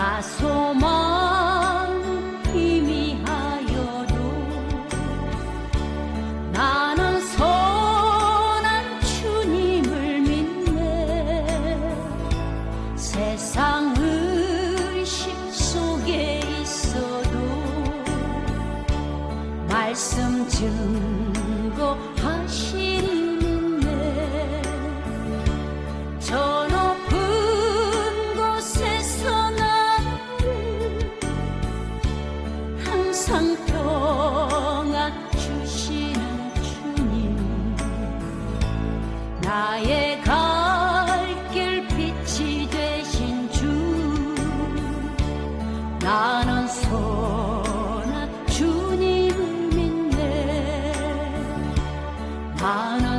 나 소망 희미하여도 나는 선한 주님을 믿네. 세상 의식 속에 있어도 말씀 증 항상 평안 주시는 주님 나의 갈 길 빛이 되신 주 나는 선한 주님을 믿네. 나는